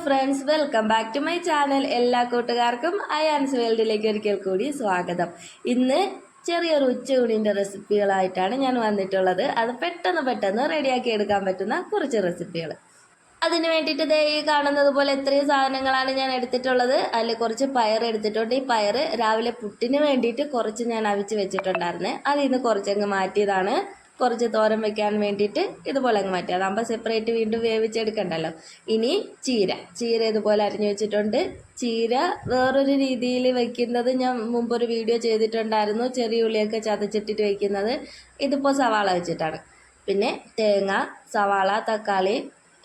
Friends welcome back to my channel എല്ലാ കൂട്ടുകാർക്കും അയാൻസ് വേൾഡിലേക്ക് ഒരിക്കൽ കൂടി സ്വാഗതം. ഇന്ന് ചെറിയൊരു ഉച്ചയൂണിന്റെ റെസിപ്പികളായിട്ടാണ് ഞാൻ വന്നിട്ടുള്ളത്. അത് പെട്ടെന്ന് പെട്ടെന്ന് റെഡിയാക്കി എടുക്കാൻ പറ്റുന്ന കുറച്ച് റെസിപ്പികൾ. അതിന് വേണ്ടിയിട്ട് ദേ ഈ കാണുന്നത് പോലെ എത്രയും സാധനങ്ങളാണ് ഞാൻ എടുത്തിട്ടുള്ളത്. അതിൽ കുറച്ച് പയർ എടുത്തിട്ടുണ്ട്. ഈ പയർ രാവിലെ പുട്ടിന് വേണ്ടിയിട്ട് കുറച്ച് ഞാൻ അവിച്ച് വെച്ചിട്ടുണ്ടായിരുന്നു. അതിൽ നിന്ന് കുറച്ചങ്ങ് മാറ്റിയതാണ്. കുറച്ച് തോരൻ വെക്കാൻ വേണ്ടിയിട്ട് ഇതുപോലെ അങ്ങ് മാറ്റി അതാകുമ്പോൾ സെപ്പറേറ്റ് വീണ്ടും വേവിച്ചെടുക്കണ്ടല്ലോ. ഇനി ചീര. ചീര ഇതുപോലെ അരിഞ്ഞു വെച്ചിട്ടുണ്ട്. ചീര വേറൊരു രീതിയിൽ വെക്കുന്നത് ഞാൻ മുമ്പൊരു വീഡിയോ ചെയ്തിട്ടുണ്ടായിരുന്നു. ചെറിയ ഉള്ളിയൊക്കെ ചതച്ചിട്ടിട്ട് വെക്കുന്നത്. ഇതിപ്പോൾ സവാള വെച്ചിട്ടാണ്. പിന്നെ തേങ്ങ സവാള തക്കാളി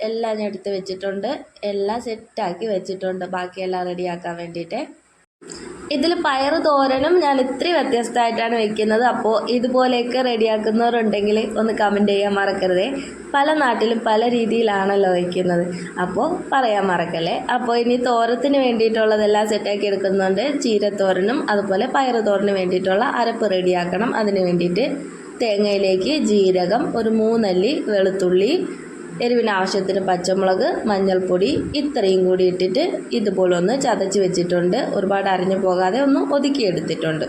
എല്ലാം ഞാൻ എടുത്ത് വെച്ചിട്ടുണ്ട്. എല്ലാം സെറ്റാക്കി വെച്ചിട്ടുണ്ട്. ബാക്കിയെല്ലാം റെഡിയാക്കാൻ വേണ്ടിയിട്ട്. ഇതിൽ പയർ തോരനും ഞാൻ ഇത്തിരി വ്യത്യസ്തമായിട്ടാണ് വെക്കുന്നത്. അപ്പോൾ ഇതുപോലെയൊക്കെ റെഡിയാക്കുന്നവരുണ്ടെങ്കിൽ ഒന്ന് കമന്റ് ചെയ്യാൻ മറക്കരുതേ. പല നാട്ടിലും പല രീതിയിലാണല്ലോ വയ്ക്കുന്നത് അപ്പോൾ പറയാൻ മറക്കല്ലേ? അപ്പോൾ ഇനി തോരത്തിന് വേണ്ടിയിട്ടുള്ളതെല്ലാം സെറ്റാക്കി എടുക്കുന്നുണ്ട്. ചീരത്തോരനും അതുപോലെ പയർ തോരന് വേണ്ടിയിട്ടുള്ള അരപ്പ് റെഡിയാക്കണം. അതിന് വേണ്ടിയിട്ട് തേങ്ങയിലേക്ക് ജീരകം ഒരു മൂന്നല്ലി വെളുത്തുള്ളി എരിവിന് ആവശ്യത്തിന് പച്ചമുളക് മഞ്ഞൾപ്പൊടി ഇത്രയും കൂടി ഇട്ടിട്ട് ഇതുപോലെ ഒന്ന് ചതച്ച് വെച്ചിട്ടുണ്ട്. ഒരുപാട് അരിഞ്ഞു പോകാതെ ഒന്ന് ഒതുക്കിയെടുത്തിട്ടുണ്ട്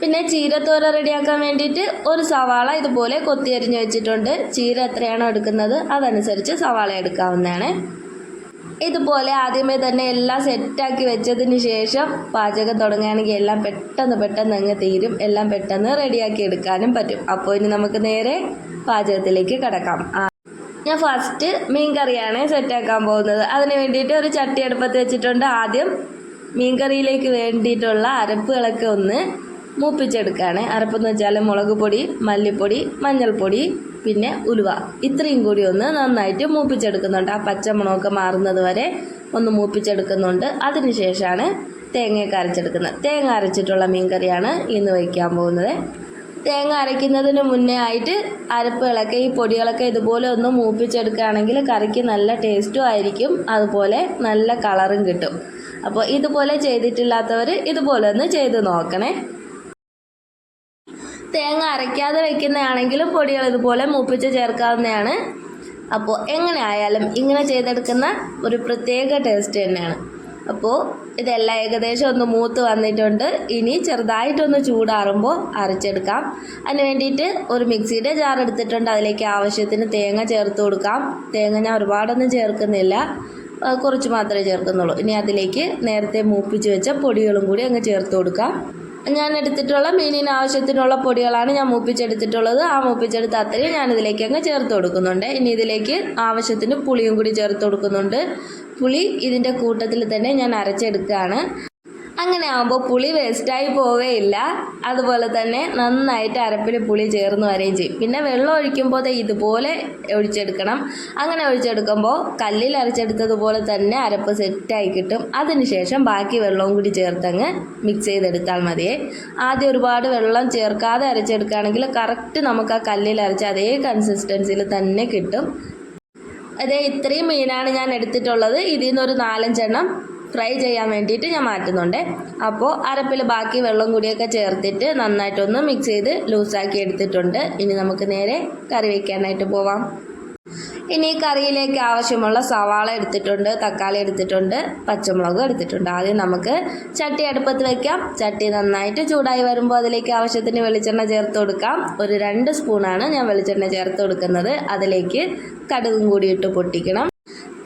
പിന്നെ ചീരത്തോര റെഡിയാക്കാൻ വേണ്ടിയിട്ട് ഒരു സവാള ഇതുപോലെ കൊത്തി അരിഞ്ഞ് വെച്ചിട്ടുണ്ട്. ചീര എത്രയാണോ എടുക്കുന്നത് അതനുസരിച്ച് സവാള എടുക്കാവുന്നതാണ്. ഇതുപോലെ ആദ്യമേ തന്നെ എല്ലാം സെറ്റാക്കി വെച്ചതിന് ശേഷം പാചകം തുടങ്ങുകയാണെങ്കിൽ എല്ലാം പെട്ടെന്ന് പെട്ടെന്ന് അങ്ങ് തീരും. എല്ലാം പെട്ടെന്ന് റെഡിയാക്കി എടുക്കാനും പറ്റും. അപ്പോൾ ഇനി നമുക്ക് നേരെ പാചകത്തിലേക്ക് കിടക്കാം. ഞാൻ ഫസ്റ്റ് മീൻ കറിയാണ് സെറ്റാക്കാൻ പോകുന്നത്. അതിന് വേണ്ടിയിട്ട് ഒരു ചട്ടി അടുപ്പത്ത് വെച്ചിട്ടുണ്ട്. ആദ്യം മീൻ കറിയിലേക്ക് വേണ്ടിയിട്ടുള്ള അരപ്പുകളൊക്കെ ഒന്ന് മൂപ്പിച്ചെടുക്കുകയാണ്. അരപ്പെന്ന് വെച്ചാൽ മുളക് പൊടി മല്ലിപ്പൊടി മഞ്ഞൾപ്പൊടി പിന്നെ ഉലുവ. ഇത്രയും കൂടി ഒന്ന് നന്നായിട്ട് മൂപ്പിച്ചെടുക്കുന്നുണ്ട്. ആ പച്ചമുളകൊക്കെ മാറുന്നത് വരെ ഒന്ന് മൂപ്പിച്ചെടുക്കുന്നുണ്ട്. അതിനുശേഷമാണ് തേങ്ങയൊക്കെ അരച്ചെടുക്കുന്നത് തേങ്ങ അരച്ചിട്ടുള്ള മീൻകറിയാണ് ഇന്ന് വയ്ക്കാൻ പോകുന്നത്. തേങ്ങ അരയ്ക്കുന്നതിന് മുന്നേ ആയിട്ട് അരപ്പുകളൊക്കെ ഈ പൊടികളൊക്കെ ഇതുപോലെ ഒന്ന് മൂപ്പിച്ചെടുക്കുകയാണെങ്കിൽ കറിക്ക് നല്ല ടേസ്റ്റും ആയിരിക്കും. അതുപോലെ നല്ല കളറും കിട്ടും. അപ്പോൾ ഇതുപോലെ ചെയ്തിട്ടില്ലാത്തവർ ഇതുപോലെ ഒന്ന് ചെയ്ത് നോക്കണേ. തേങ്ങ അരയ്ക്കാതെ വെക്കുന്നതാണെങ്കിലും പൊടികൾ ഇതുപോലെ മൂപ്പിച്ച് ചേർക്കാവുന്നതാണ്. അപ്പോൾ എങ്ങനെ ആയാലും ഇങ്ങനെ ചെയ്തെടുക്കുന്ന ഒരു പ്രത്യേക ടേസ്റ്റ് തന്നെയാണ്. അപ്പോൾ ഇതെല്ലാം ഏകദേശം ഒന്ന് മൂത്ത് വന്നിട്ടുണ്ട്. ഇനി ചെറുതായിട്ടൊന്ന് ചൂടാറുമ്പോൾ അരച്ചെടുക്കാം. അതിന് വേണ്ടിയിട്ട് ഒരു മിക്സിയുടെ ജാർ എടുത്തിട്ടുണ്ട്. അതിലേക്ക് ആവശ്യത്തിന് തേങ്ങ ചേർത്ത് കൊടുക്കാം. തേങ്ങ ഞാൻ ഒരുപാടൊന്നും ചേർക്കുന്നില്ല. കുറച്ച് മാത്രമേ ചേർക്കുന്നുള്ളൂ. ഇനി അതിലേക്ക് നേരത്തെ മൂപ്പിച്ച് വെച്ച പൊടികളും കൂടി അങ്ങ് ചേർത്ത് കൊടുക്കാം. ഞാൻ എടുത്തിട്ടുള്ള മീനിന് ആവശ്യത്തിനുള്ള പൊടികളാണ് ഞാൻ മൂപ്പിച്ചെടുത്തിട്ടുള്ളത്. ആ മൂപ്പിച്ചെടുത്ത അത്രയും ഞാൻ ഇതിലേക്ക് അങ്ങ് ചേർത്ത് കൊടുക്കുന്നുണ്ട്. ഇനി ഇതിലേക്ക് ആവശ്യത്തിന് പുളിയും കൂടി ചേർത്ത് കൊടുക്കുന്നുണ്ട്. പുളി ഇതിന്റെ കൂട്ടത്തിൽ തന്നെ ഞാൻ അരച്ചെടുക്കുകയാണ്. അങ്ങനെ ആകുമ്പോൾ പുളി വേസ്റ്റായി പോവേയില്ല. അതുപോലെ തന്നെ നന്നായിട്ട് അരപ്പിൽ പുളി ചേർന്ന് വരികയും ചെയ്യും. പിന്നെ വെള്ളം ഒഴിക്കുമ്പോൾ ഇതുപോലെ ഒഴിച്ചെടുക്കണം. അങ്ങനെ ഒഴിച്ചെടുക്കുമ്പോൾ കല്ലിൽ അരച്ചെടുത്തതുപോലെ തന്നെ അരപ്പ് സെറ്റായി കിട്ടും. അതിനുശേഷം ബാക്കി വെള്ളവും കൂടി ചേർത്തങ്ങ് മിക്സ് ചെയ്തെടുത്താൽ മതിയേ. ആദ്യം ഒരുപാട് വെള്ളം ചേർക്കാതെ അരച്ചെടുക്കുകയാണെങ്കിൽ കറക്റ്റ് നമുക്ക് ആ കല്ലിൽ അരച്ച അതേ കൺസിസ്റ്റൻസിയിൽ തന്നെ കിട്ടും. അതെ ഇത്രയും മീനാണ് ഞാൻ എടുത്തിട്ടുള്ളത്. ഇതിൽ നിന്നൊരു നാലഞ്ചെണ്ണം ഫ്രൈ ചെയ്യാൻ വേണ്ടിയിട്ട് ഞാൻ മാറ്റുന്നുണ്ട്. അപ്പോൾ അരപ്പിൽ ബാക്കി വെള്ളം കൂടിയൊക്കെ ചേർത്തിട്ട് നന്നായിട്ടൊന്ന് മിക്സ് ചെയ്ത് ലൂസാക്കി എടുത്തിട്ടുണ്ട്. ഇനി നമുക്ക് നേരെ കറി വയ്ക്കാനായിട്ട് പോവാം. ഇനി കറിയിലേക്ക് ആവശ്യമുള്ള സവാള എടുത്തിട്ടുണ്ട് തക്കാളി എടുത്തിട്ടുണ്ട് പച്ചമുളക് എടുത്തിട്ടുണ്ട്. ആദ്യം നമുക്ക് ചട്ടി അടുപ്പത്ത് വെക്കാം. ചട്ടി നന്നായിട്ട് ചൂടായി വരുമ്പോൾ അതിലേക്ക് ആവശ്യത്തിന് വെളിച്ചെണ്ണ ചേർത്ത് കൊടുക്കാം. ഒരു രണ്ട് സ്പൂണാണ് ഞാൻ വെളിച്ചെണ്ണ ചേർത്ത് കൊടുക്കുന്നത്. അതിലേക്ക് കടുകും കൂടി ഇട്ട് പൊട്ടിക്കണം.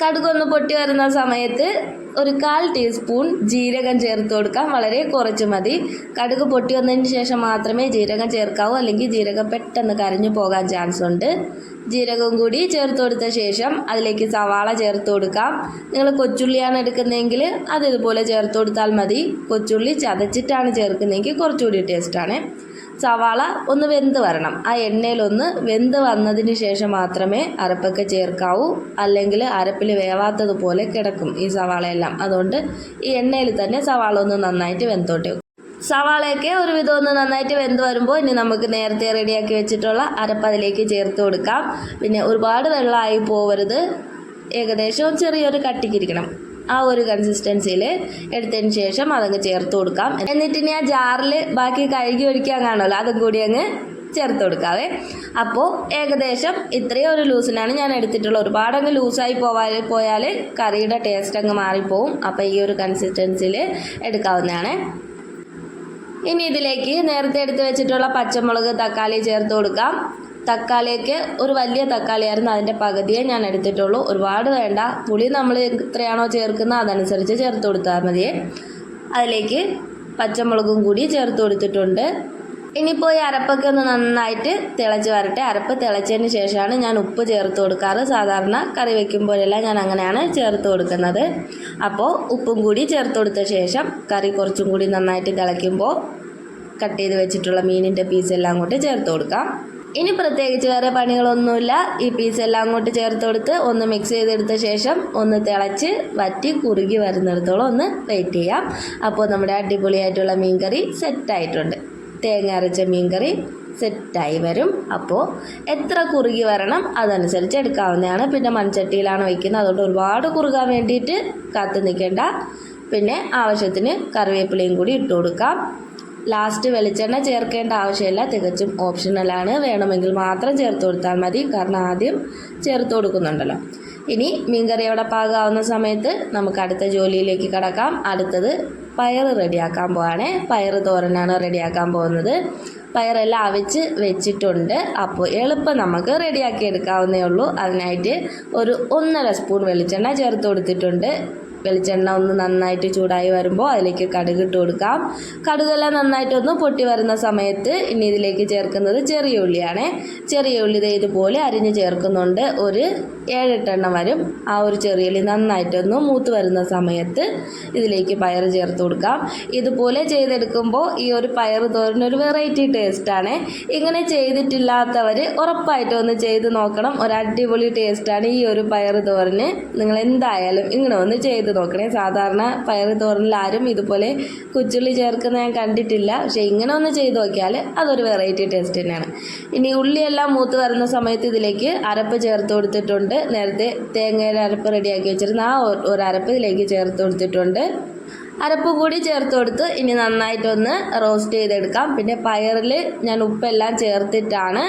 കടുകൊന്ന് പൊട്ടി വരുന്ന സമയത്ത് ഒരു കാൽ ടീസ്പൂൺ ജീരകം ചേർത്ത് കൊടുക്കാം. വളരെ കുറച്ച് മതി. കടുക് പൊട്ടി വന്നതിന് ശേഷം മാത്രമേ ജീരകം ചേർക്കാവൂ. അല്ലെങ്കിൽ ജീരകം പെട്ടെന്ന് കരഞ്ഞു പോകാൻ ചാൻസ് ഉണ്ട്. ജീരകം കൂടി ചേർത്ത് കൊടുത്ത ശേഷം അതിലേക്ക് സവാള ചേർത്ത് കൊടുക്കാം. നിങ്ങൾ കൊച്ചുള്ളിയാണ് എടുക്കുന്നതെങ്കിൽ അത് ഇതുപോലെ ചേർത്ത് കൊടുത്താൽ മതി. കൊച്ചുള്ളി ചതച്ചിട്ടാണ് ചേർക്കുന്നതെങ്കിൽ കുറച്ചുകൂടി ടേസ്റ്റാണ് സവാള ഒന്ന് വെന്ത് വരണം. ആ എണ്ണയിലൊന്ന് വെന്ത് വന്നതിന് ശേഷം മാത്രമേ അരപ്പൊക്കെ ചേർക്കാവൂ. അല്ലെങ്കിൽ അരപ്പിൽ വേവാത്തതുപോലെ കിടക്കും ഈ സവാളയെല്ലാം. അതുകൊണ്ട് ഈ എണ്ണയിൽ തന്നെ സവാള ഒന്ന് നന്നായിട്ട് വെന്തോട്ടെ. സവാളയൊക്കെ ഒരു വിധം ഒന്ന് നന്നായിട്ട് വെന്ത് വരുമ്പോൾ ഇനി നമുക്ക് നേരത്തെ റെഡിയാക്കി വെച്ചിട്ടുള്ള അരപ്പ് അതിലേക്ക് ചേർത്ത് കൊടുക്കാം. പിന്നെ ഒരുപാട് വെള്ളമായി പോവരുത്. ഏകദേശം ചെറിയൊരു കട്ടിക്കിരിക്കണം ആ ഒരു കൺസിസ്റ്റൻസിയിൽ എടുത്തതിന് ശേഷം അതങ്ങ് ചേർത്ത് കൊടുക്കാം. എന്നിട്ട് ഇനി ആ ജാറിൽ ബാക്കി കഴുകി ഒഴിക്കാൻ കാണുമല്ലോ അതും കൂടി അങ്ങ് ചേർത്ത് കൊടുക്കാവേ. അപ്പോൾ ഏകദേശം ഇത്രയും ഒരു ലൂസിനാണ് ഞാൻ എടുത്തിട്ടുള്ളത്. ഒരുപാടങ്ങ് ലൂസായി പോവാ പോയാൽ കറിയുടെ ടേസ്റ്റ് അങ്ങ് മാറിപ്പോവും. അപ്പോൾ ഈ ഒരു കൺസിസ്റ്റൻസിയിൽ എടുക്കാവുന്നതാണ്. ഇനി ഇതിലേക്ക് നേരത്തെ എടുത്ത് വെച്ചിട്ടുള്ള പച്ചമുളക് തക്കാളി ചേർത്ത് കൊടുക്കാം. തക്കാളിയൊക്കെ ഒരു വലിയ തക്കാളിയായിരുന്നു അതിന്റെ പകുതിയെ ഞാൻ എടുത്തിട്ടുള്ളൂ. ഒരുപാട് വേണ്ട. പുളി നമ്മൾ എത്രയാണോ ചേർക്കുന്നത് അതനുസരിച്ച് ചേർത്ത് കൊടുത്താൽ മതിയേ അതിലേക്ക് പച്ചമുളകും കൂടി ചേർത്ത് കൊടുത്തിട്ടുണ്ട്. ഇനിയിപ്പോൾ ഈ അരപ്പൊക്കെ ഒന്ന് നന്നായിട്ട് തിളച്ച് വരട്ടെ. അരപ്പ് തിളച്ചതിന് ശേഷമാണ് ഞാൻ ഉപ്പ് ചേർത്ത് കൊടുക്കാറ്. സാധാരണ കറി വയ്ക്കുമ്പോഴെല്ലാം ഞാൻ അങ്ങനെയാണ് ചേർത്ത് കൊടുക്കുന്നത്. അപ്പോൾ ഉപ്പും കൂടി ചേർത്ത് കൊടുത്ത ശേഷം കറി കുറച്ചും കൂടി നന്നായിട്ട് തിളയ്ക്കുമ്പോൾ കട്ട് ചെയ്ത് വെച്ചിട്ടുള്ള മീനിന്റെ പീസ് എല്ലാം അങ്ങോട്ട് ചേർത്ത് കൊടുക്കാം. ഇനി പ്രത്യേകിച്ച് വേറെ പണികളൊന്നുമില്ല. ഈ പീസ് എല്ലാം അങ്ങോട്ട് ചേർത്ത് കൊടുത്ത് ഒന്ന് മിക്സ് ചെയ്തെടുത്ത ശേഷം ഒന്ന് തിളച്ച് വറ്റി കുറുകി വരുന്നിടത്തോളം ഒന്ന് വെയിറ്റ് ചെയ്യാം. അപ്പോൾ നമ്മുടെ അടിപൊളിയായിട്ടുള്ള മീൻകറി സെറ്റായിട്ടുണ്ട് തേങ്ങ അരച്ച മീൻകറി സെറ്റായി വരും. അപ്പോൾ എത്ര കുറുകി വരണം അതനുസരിച്ച് എടുക്കാവുന്നതാണ്. പിന്നെ മൺചട്ടിയിലാണ് വയ്ക്കുന്നത് അതുകൊണ്ട് ഒരുപാട് കുറുകാൻ വേണ്ടിയിട്ട് കാത്തു നിൽക്കേണ്ട. പിന്നെ ആവശ്യത്തിന് കറിവേപ്പിലയും കൂടി ഇട്ട് കൊടുക്കാം. ലാസ്റ്റ് വെളിച്ചെണ്ണ ചേർക്കേണ്ട ആവശ്യമില്ല. തികച്ചും ഓപ്ഷണലാണ് വേണമെങ്കിൽ മാത്രം ചേർത്ത് കൊടുത്താൽ മതി. കാരണം ആദ്യം ചേർത്ത് കൊടുക്കുന്നുണ്ടല്ലോ. ഇനി മീൻകറി അവിടെ പാകാവുന്ന സമയത്ത് നമുക്ക് അടുത്ത ജോലിയിലേക്ക് കടക്കാം. അടുത്തത് പയർ റെഡിയാക്കാൻ പോവാണ്. പയർ തോരനാണ് റെഡിയാക്കാൻ പോകുന്നത്. പയറെല്ലാം അവിച്ച് വെച്ചിട്ടുണ്ട്. അപ്പോൾ എളുപ്പം നമുക്ക് റെഡിയാക്കി എടുക്കാവുന്നേ ഉള്ളൂ. അതിനായിട്ട് ഒരു ഒന്നര സ്പൂൺ വെളിച്ചെണ്ണ ചേർത്ത് കൊടുത്തിട്ടുണ്ട്. വെളിച്ചെണ്ണ ഒന്ന് നന്നായിട്ട് ചൂടായി വരുമ്പോൾ അതിലേക്ക് കടുക് ഇട്ട് കൊടുക്കാം. കടുകെല്ലാം നന്നായിട്ടൊന്ന് പൊട്ടി വരുന്ന സമയത്ത് ഇനി ഇതിലേക്ക് ചേർക്കുന്നത് ചെറിയ ഉള്ളിയാണ്. ചെറിയ ഉള്ളി ഇതുപോലെ അരിഞ്ഞ് ചേർക്കുന്നുണ്ട്. ഒരു ഏഴെട്ടെണ്ണം വരും. ആ ഒരു ചെറിയ ഉള്ളി നന്നായിട്ടൊന്ന് മൂത്ത് വരുന്ന സമയത്ത് ഇതിലേക്ക് പയർ ചേർത്ത് കൊടുക്കാം. ഇതുപോലെ ചെയ്തെടുക്കുമ്പോൾ ഈ ഒരു പയർ തോരനൊരു വെറൈറ്റി ടേസ്റ്റാണ്. ഇങ്ങനെ ചെയ്തിട്ടില്ലാത്തവർ ഉറപ്പായിട്ടും ഒന്ന് ചെയ്ത് നോക്കണം. ഒരു അടിപൊളി ടേസ്റ്റാണ് ഈ ഒരു പയർ തോരന്. നിങ്ങൾ എന്തായാലും ഇങ്ങനെ ഒന്ന് ചെയ്ത് നോക്കണേ. സാധാരണ പയർ തോരനിൽ ആരും ഇതുപോലെ കുച്ചുള്ളി ചേർക്കുന്ന ഞാൻ കണ്ടിട്ടില്ല. പക്ഷേ ഇങ്ങനെ ഒന്ന് ചെയ്ത് നോക്കിയാൽ അതൊരു വെറൈറ്റി ടേസ്റ്റ് തന്നെയാണ്. ഇനി ഉള്ളിയെല്ലാം മൂത്ത് വരുന്ന സമയത്ത് ഇതിലേക്ക് അരപ്പ് ചേർത്ത് കൊടുത്തിട്ടുണ്ട്. നേരത്തെ തേങ്ങയുടെ അരപ്പ് റെഡിയാക്കി വെച്ചിരുന്ന ആ ഒരു അരപ്പ് ഇതിലേക്ക് ചേർത്ത് കൊടുത്തിട്ടുണ്ട്. അരപ്പ് കൂടി ചേർത്ത് കൊടുത്ത് ഇനി നന്നായിട്ടൊന്ന് റോസ്റ്റ് ചെയ്തെടുക്കാം. പിന്നെ പയറിൽ ഞാൻ ഉപ്പെല്ലാം ചേർത്തിട്ടാണ്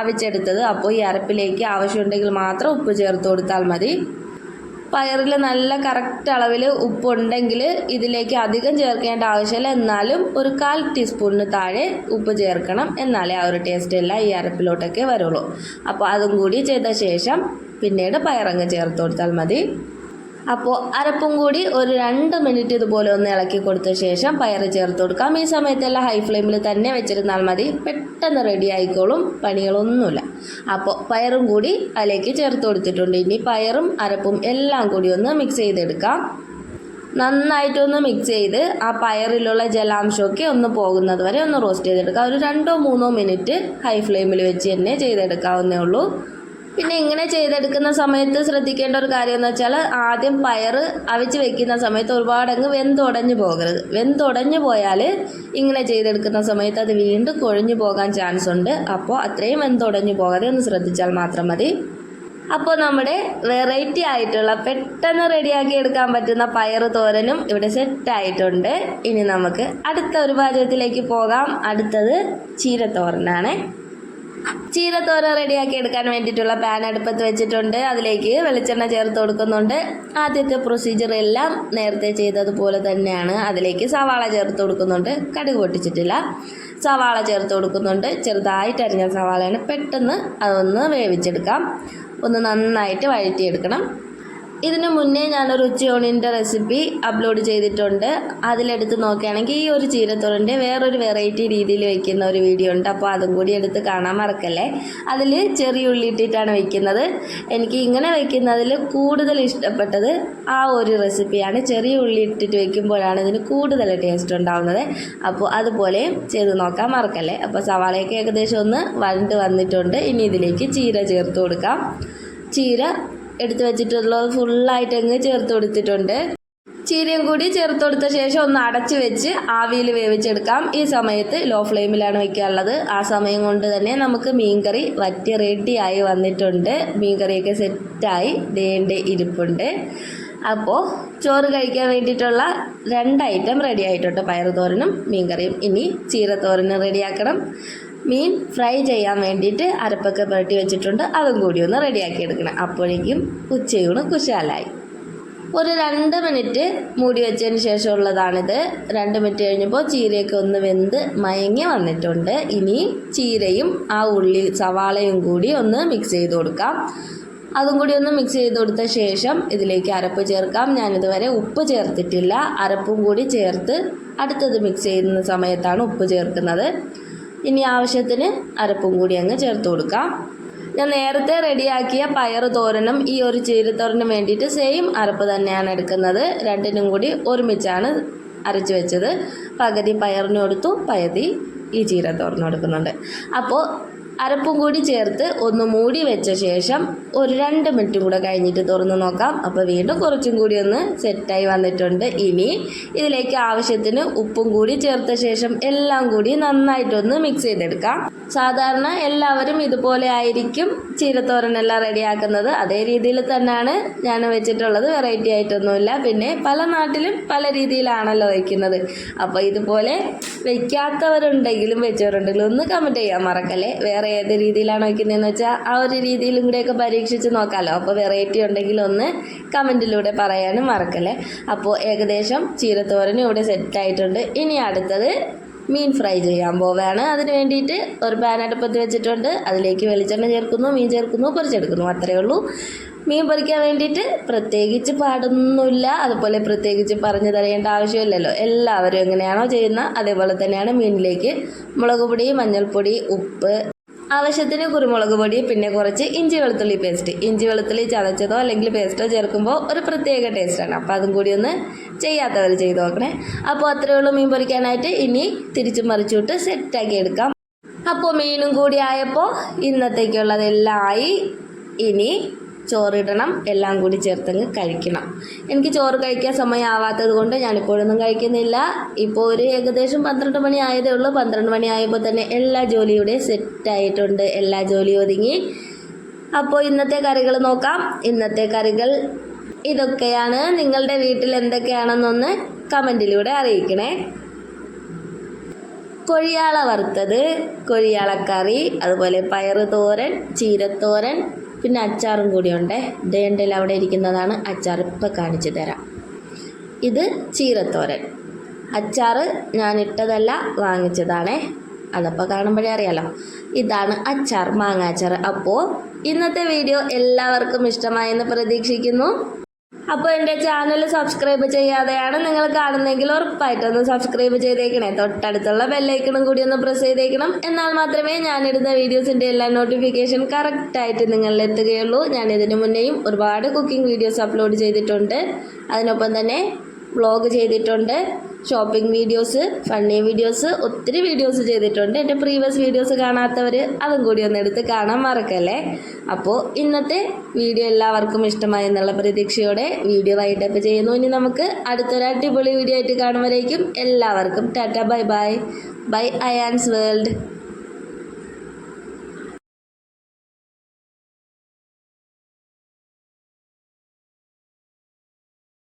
അവിച്ചെടുത്തത്. അപ്പോൾ ഈ അരപ്പിലേക്ക് ആവശ്യമുണ്ടെങ്കിൽ മാത്രം ഉപ്പ് ചേർത്ത് കൊടുത്താൽ മതി. പയറിൽ നല്ല കറക്റ്റ് അളവിൽ ഉപ്പുണ്ടെങ്കിൽ ഇതിലേക്ക് അധികം ചേർക്കേണ്ട ആവശ്യമില്ല. എന്നാലും ഒരു കാൽ ടീസ്പൂണിന് താഴെ ഉപ്പ് ചേർക്കണം. എന്നാലേ ആ ഒരു ടേസ്റ്റ് എല്ലാം ഈ അരപ്പിലോട്ടൊക്കെ വരുള്ളൂ. അപ്പോൾ അതും കൂടി ചെയ്ത ശേഷം പിന്നീട് പയറങ്ങ് ചേർത്ത് കൊടുത്താൽ മതി. അപ്പോൾ അരപ്പും കൂടി ഒരു രണ്ട് മിനിറ്റ് ഇതുപോലെ ഒന്ന് ഇളക്കി കൊടുത്ത ശേഷം പയർ ചേർത്ത് കൊടുക്കാം. ഈ സമയത്തെല്ലാം ഹൈ ഫ്ലെയിമിൽ തന്നെ വെച്ചിരുന്നാൽ മതി. പെട്ടെന്ന് റെഡി ആയിക്കോളും. പണികളൊന്നുമില്ല. അപ്പോൾ പയറും കൂടി അതിലേക്ക് ചേർത്ത് കൊടുത്തിട്ടുണ്ട്. ഇനി പയറും അരപ്പും എല്ലാം കൂടി ഒന്ന് മിക്സ് ചെയ്തെടുക്കാം. നന്നായിട്ടൊന്ന് മിക്സ് ചെയ്ത് ആ പയറിലുള്ള ജലാംശമൊക്കെ ഒന്ന് പോകുന്നത് വരെ ഒന്ന് റോസ്റ്റ് ചെയ്തെടുക്കാം. ഒരു രണ്ടോ മൂന്നോ മിനിറ്റ് ഹൈ ഫ്ലെയിമിൽ വെച്ച് തന്നെ ചെയ്തെടുക്കാവുന്നേ ഉള്ളൂ. പിന്നെ ഇങ്ങനെ ചെയ്തെടുക്കുന്ന സമയത്ത് ശ്രദ്ധിക്കേണ്ട ഒരു കാര്യം എന്ന് വെച്ചാൽ ആദ്യം പയർ അവിച്ച് വെക്കുന്ന സമയത്ത് ഒരുപാടങ്ങ് വെന്തുടഞ്ഞു പോകരുത്. വെന്തുടഞ്ഞു പോയാൽ ഇങ്ങനെ ചെയ്തെടുക്കുന്ന സമയത്ത് അത് വീണ്ടും കൊഴിഞ്ഞു പോകാൻ ചാൻസ് ഉണ്ട്. അപ്പോൾ അത്രയും വെന്തുടഞ്ഞു പോകാതെ ഒന്ന് ശ്രദ്ധിച്ചാൽ മാത്രം മതി. അപ്പോൾ നമ്മുടെ വെറൈറ്റി ആയിട്ടുള്ള പെട്ടെന്ന് റെഡിയാക്കി എടുക്കാൻ പറ്റുന്ന പയർ തോരനും ഇവിടെ സെറ്റായിട്ടുണ്ട് ഇനി നമുക്ക് അടുത്ത ഒരു പാചകത്തിലേക്ക് പോകാം. അടുത്തത് ചീരത്തോരനാണ്. ചീരത്തോരൻ റെഡിയാക്കി എടുക്കാൻ വേണ്ടിയിട്ടുള്ള പാൻ അടുപ്പത്ത് വെച്ചിട്ടുണ്ട്. അതിലേക്ക് വെളിച്ചെണ്ണ ചേർത്ത് കൊടുക്കുന്നുണ്ട്. ആദ്യത്തെ പ്രൊസീജിയർ എല്ലാം നേരത്തെ ചെയ്തതുപോലെ തന്നെയാണ്. അതിലേക്ക് സവാള ചേർത്ത് കൊടുക്കുന്നുണ്ട്. കടുക് പൊട്ടിച്ചിട്ടില്ല. സവാള ചേർത്ത് കൊടുക്കുന്നുണ്ട്. ചെറുതായിട്ട് അരിഞ്ഞ സവാളയാണ് പെട്ടെന്ന് അതൊന്ന് വേവിച്ചെടുക്കാം. ഒന്ന് നന്നായിട്ട് വഴറ്റിയെടുക്കണം. ഇതിനു മുന്നേ ഞാനൊരു ഉച്ചയോണിന്റെ റെസിപ്പി അപ്ലോഡ് ചെയ്തിട്ടുണ്ട്. അതിലെടുത്ത് നോക്കുകയാണെങ്കിൽ ഈ ഒരു ചീരത്തോറിന്റെ വേറൊരു വെറൈറ്റി രീതിയിൽ വെക്കുന്ന ഒരു വീഡിയോ ഉണ്ട്. അപ്പോൾ അതും കൂടി എടുത്ത് കാണാൻ മറക്കല്ലേ? അതിൽ ചെറിയ ഉള്ളി ഇട്ടിട്ടാണ് വെക്കുന്നത്. എനിക്ക് ഇങ്ങനെ വെക്കുന്നതിൽ കൂടുതൽ ഇഷ്ടപ്പെട്ടത് ആ ഒരു റെസിപ്പിയാണ്. ചെറിയ ഉള്ളി ഇട്ടിട്ട് വെക്കുമ്പോഴാണ് ഇതിന് കൂടുതൽ ടേസ്റ്റ് ഉണ്ടാവുന്നത്. അപ്പോൾ അതുപോലെ ചെയ്ത് നോക്കാൻ മറക്കല്ലേ? അപ്പോൾ സവാളയൊക്കെ ഏകദേശം ഒന്ന് വരണ്ട് വന്നിട്ടുണ്ട്. ഇനി ഇതിലേക്ക് ചീര ചേർത്ത് കൊടുക്കാം. ചീര എടുത്ത് വെച്ചിട്ടുള്ളത് ഫുള്ളായിട്ട് അങ്ങ് ചേർത്ത് കൊടുത്തിട്ടുണ്ട്. ചീരയും കൂടി ചേർത്ത് കൊടുത്ത ശേഷം ഒന്ന് അടച്ചു വെച്ച് ആവിയിൽ വേവിച്ചെടുക്കാം. ഈ സമയത്ത് ലോ ഫ്ലെയിമിലാണ് വെക്കാനുള്ളത്. ആ സമയം കൊണ്ട് തന്നെ നമുക്ക് മീൻകറി വറ്റി റെഡിയായി വന്നിട്ടുണ്ട്. മീൻകറിയൊക്കെ സെറ്റായി ദേണ്ട ഇരിപ്പുണ്ട്. അപ്പോൾ ചോറ് കഴിക്കാൻ വേണ്ടിയിട്ടുള്ള രണ്ട് ഐറ്റം റെഡി ആയിട്ടുണ്ട്. പയറുതോരനും മീൻകറിയും. ഇനി ചീരത്തോരനും റെഡിയാക്കണം മീൻ ഫ്രൈ ചെയ്യാൻ വേണ്ടിയിട്ട് അരപ്പൊക്കെ പുരട്ടി വെച്ചിട്ടുണ്ട്. അതും കൂടി ഒന്ന് റെഡിയാക്കി എടുക്കണം. അപ്പോഴേക്കും ഉച്ചയൂണ് കുശാലായി. ഒരു രണ്ട് മിനിറ്റ് മൂടി വെച്ചതിന് ശേഷമുള്ളതാണിത്. രണ്ട് മിനിറ്റ് കഴിഞ്ഞപ്പോൾ ചീരയൊക്കെ ഒന്ന് വെന്ത് മയങ്ങി വന്നിട്ടുണ്ട്. ഇനി ചീരയും ആ ഉള്ളി സവാളയും കൂടി ഒന്ന് മിക്സ് ചെയ്ത് കൊടുക്കാം. അതും കൂടി ഒന്ന് മിക്സ് ചെയ്ത് കൊടുത്ത ശേഷം ഇതിലേക്ക് അരപ്പ് ചേർക്കാം. ഞാനിതുവരെ ഉപ്പ് ചേർത്തിട്ടില്ല. അരപ്പും കൂടി ചേർത്ത് അടുത്തത് മിക്സ് ചെയ്യുന്ന സമയത്താണ് ഉപ്പ് ചേർക്കുന്നത്. ഇനി ആവശ്യത്തിന് അരപ്പും കൂടി അങ്ങ് ചേർത്ത് കൊടുക്കാം. ഞാൻ നേരത്തെ റെഡിയാക്കിയ പയർ തോരനും ഈ ഒരു ചീരത്തോരനും വേണ്ടിയിട്ട് സെയിം അരപ്പ് തന്നെയാണ് എടുക്കുന്നത്. രണ്ടിനും കൂടി ഒരുമിച്ചാണ് അരച്ച് വെച്ചത്. പകുതി പയറിനും എടുത്തു പകുതി ഈ ചീരത്തോരനും എടുക്കുന്നുണ്ട്. അപ്പോൾ അരപ്പും കൂടി ചേർത്ത് ഒന്ന് മൂടി വെച്ച ശേഷം ഒരു രണ്ട് മിനിറ്റ് കൂടെ കഴിഞ്ഞിട്ട് തുറന്ന് നോക്കാം. അപ്പോൾ വീണ്ടും കുറച്ചും കൂടി ഒന്ന് സെറ്റായി വന്നിട്ടുണ്ട്. ഇനി ഇതിലേക്ക് ആവശ്യത്തിന് ഉപ്പും കൂടി ചേർത്ത ശേഷം എല്ലാം കൂടി നന്നായിട്ടൊന്ന് മിക്സ് ചെയ്തെടുക്കാം. സാധാരണ എല്ലാവരും ഇതുപോലെ ആയിരിക്കും ചീരത്തോരനെല്ലാം റെഡിയാക്കുന്നത്. അതേ രീതിയിൽ തന്നെയാണ് ഞാൻ വെച്ചിട്ടുള്ളത്. വെറൈറ്റി ആയിട്ടൊന്നുമില്ല. പിന്നെ പല നാട്ടിലും പല രീതിയിലാണല്ലോ വയ്ക്കുന്നത് അപ്പോൾ ഇതുപോലെ വയ്ക്കാത്തവരുണ്ടെങ്കിലും വെച്ചവരുണ്ടെങ്കിലും ഒന്ന് കമന്റ് ചെയ്യാൻ മറക്കല്ലേ? വേറെ ഏത് രീതിയിലാണ് വയ്ക്കുന്നതെന്ന് വെച്ചാൽ ആ ഒരു രീതിയിലും കൂടെയൊക്കെ പരീക്ഷിച്ച് നോക്കാമല്ലോ അപ്പോൾ വെറൈറ്റി ഉണ്ടെങ്കിൽ ഒന്ന് കമന്റിലൂടെ പറയാനും മറക്കല്ലേ. അപ്പോൾ ഏകദേശം ചീരത്തോരനും ഇവിടെ സെറ്റ് ആയിട്ടുണ്ട്. ഇനി അടുത്തത് മീൻ ഫ്രൈ ചെയ്യാൻ പോവുകയാണ് അതിന് വേണ്ടിയിട്ട് ഒരു പാൻ അടുപ്പത്ത് വെച്ചിട്ടുണ്ട്. അതിലേക്ക് വെളിച്ചെണ്ണ ചേർക്കുന്നു മീൻ ചേർക്കുന്നു പൊരിച്ചെടുക്കുന്നു. അത്രയേ ഉള്ളൂ. മീൻ പൊരിക്കാൻ വേണ്ടിയിട്ട് പ്രത്യേകിച്ച് പാടൊന്നുമില്ല. അതുപോലെ പ്രത്യേകിച്ച് പറഞ്ഞു തരേണ്ട ആവശ്യമില്ലല്ലോ. എല്ലാവരും എങ്ങനെയാണോ ചെയ്യുന്ന അതേപോലെ തന്നെയാണ് മീനിലേക്ക് മുളക് പൊടി മഞ്ഞൾപ്പൊടി ഉപ്പ് ആവശ്യത്തിന് കുരുമുളക് പൊടി പിന്നെ കുറച്ച് ഇഞ്ചി വെളുത്തുള്ളി പേസ്റ്റ് ഇഞ്ചി വെളുത്തുള്ളി ചതച്ചതോ അല്ലെങ്കിൽ പേസ്റ്റോ ചേർക്കുമ്പോൾ ഒരു പ്രത്യേക ടേസ്റ്റാണ് അപ്പോൾ അതും കൂടി ഒന്ന് ചെയ്യാത്തവർ ചെയ്ത് നോക്കണേ. അപ്പോൾ അത്രയേ ഉള്ളൂ മീൻ പൊരിക്കാനായിട്ട്. ഇനി തിരിച്ചു മറിച്ചുവിട്ട് സെറ്റാക്കി എടുക്കാം. അപ്പോൾ മീനും കൂടി ആയപ്പോൾ ഇന്നത്തേക്കുള്ളതെല്ലാം ആയി. ഇനി ചോറിടണം എല്ലാം കൂടി ചേർത്തങ്ങ് കഴിക്കണം. എനിക്ക് ചോറ് കഴിക്കാൻ സമയമാവാത്തത് കൊണ്ട് ഞാനിപ്പോഴൊന്നും കഴിക്കുന്നില്ല. ഇപ്പോൾ ഒരു ഏകദേശം പന്ത്രണ്ട് മണി ആയതേ ഉള്ളൂ. പന്ത്രണ്ട് മണി ആയപ്പോൾ തന്നെ എല്ലാ ജോലിയുടെ സെറ്റായിട്ടുണ്ട് എല്ലാ ജോലിയും ഒതുങ്ങി. അപ്പോൾ ഇന്നത്തെ കറികൾ നോക്കാം. ഇന്നത്തെ കറികൾ ഇതൊക്കെയാണ്. നിങ്ങളുടെ വീട്ടിൽ എന്തൊക്കെയാണെന്നൊന്ന് കമന്റിലൂടെ അറിയിക്കണേ. കൊഴിയാള വറുത്തത് കൊഴിയാളക്കറി അതുപോലെ പയറ് തോരൻ ചീരത്തോരൻ പിന്നെ അച്ചാറും കൂടിയുണ്ട്. ദേണ്ടയിൽ അവിടെ ഇരിക്കുന്നതാണ്. അച്ചാർ ഇപ്പം കാണിച്ചു തരാം. ഇത് ചീരത്തോരൻ. അച്ചാറ് ഞാൻ ഇട്ടതല്ല വാങ്ങിച്ചതാണേ. അതപ്പോൾ കാണുമ്പോഴേ അറിയാലോ. ഇതാണ് അച്ചാർ മാങ്ങാച്ചാർ അപ്പോൾ ഇന്നത്തെ വീഡിയോ എല്ലാവർക്കും ഇഷ്ടമായെന്ന് പ്രതീക്ഷിക്കുന്നു. അപ്പോൾ എന്റെ ചാനൽ സബ്സ്ക്രൈബ് ചെയ്യാതെയാണ് നിങ്ങൾ കാണുന്നതെങ്കിൽ ഉറപ്പായിട്ടൊന്ന് സബ്സ്ക്രൈബ് ചെയ്തേക്കണേ. തൊട്ടടുത്തുള്ള ബെല്ലൈക്കണും കൂടി ഒന്ന് പ്രസ് ചെയ്തേക്കണം. എന്നാൽ മാത്രമേ ഞാനിടുന്ന വീഡിയോസിന്റെ എല്ലാ നോട്ടിഫിക്കേഷൻ കറക്റ്റായിട്ട് നിങ്ങളിൽ എത്തുകയുള്ളൂ. ഞാൻ ഇതിനു മുന്നേയും ഒരുപാട് കുക്കിംഗ് വീഡിയോസ് അപ്ലോഡ് ചെയ്തിട്ടുണ്ട്. അതിനൊപ്പം തന്നെ വ്ളോഗ് ചെയ്തിട്ടുണ്ട്. ഷോപ്പിംഗ് വീഡിയോസ് ഫണ്ണി വീഡിയോസ് ഒത്തിരി വീഡിയോസ് ചെയ്തിട്ടുണ്ട്. എന്റെ പ്രീവിയസ് വീഡിയോസ് കാണാത്തവർ അതും കൂടി ഒന്ന് എടുത്ത് കാണാൻ മറക്കല്ലേ? അപ്പോൾ ഇന്നത്തെ വീഡിയോ എല്ലാവർക്കും ഇഷ്ടമായി എന്നുള്ള പ്രതീക്ഷയോടെ വീഡിയോ വൈകിട്ടപ്പ് ചെയ്യുന്നു. ഇനി നമുക്ക് അടുത്തൊരു അടിപൊളി വീഡിയോ ആയിട്ട് കാണുമ്പോഴേക്കും എല്ലാവർക്കും tata bye bye. Bye Ayaan's world.